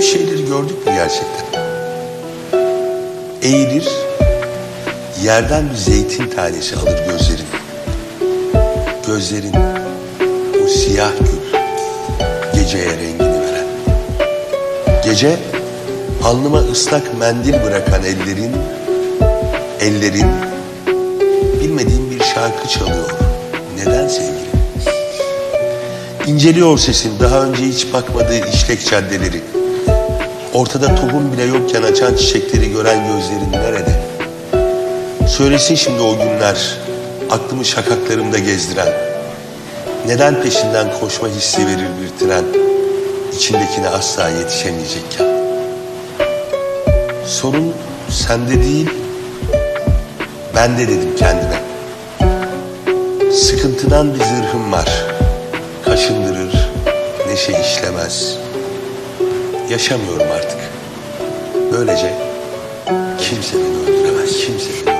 bir şeyleri gördük mü gerçekten? Eğilir, yerden bir zeytin tanesi alır gözlerin. Gözlerin o siyah gül, geceye rengini veren. Gece alnıma ıslak mendil bırakan ellerin, ellerin bilmediğim bir şarkı çalıyor. Neden sevgilim? İnceliyor sesin daha önce hiç bakmadığı işlek caddeleri. Ortada tohum bile yokken açan çiçekleri gören gözlerin nerede? Söylesin şimdi o günler aklımı şakaklarımda gezdiren. Neden peşinden koşma hissi verir bir tren? içindekine asla yetişemeyecekken. Sorun sende değil, bende dedim kendime. Sıkıntıdan bir zırhım var. Kaşındırır, neşe işlemez. Yaşamıyorum artık. Böylece kimse beni öldüremez, kimse beni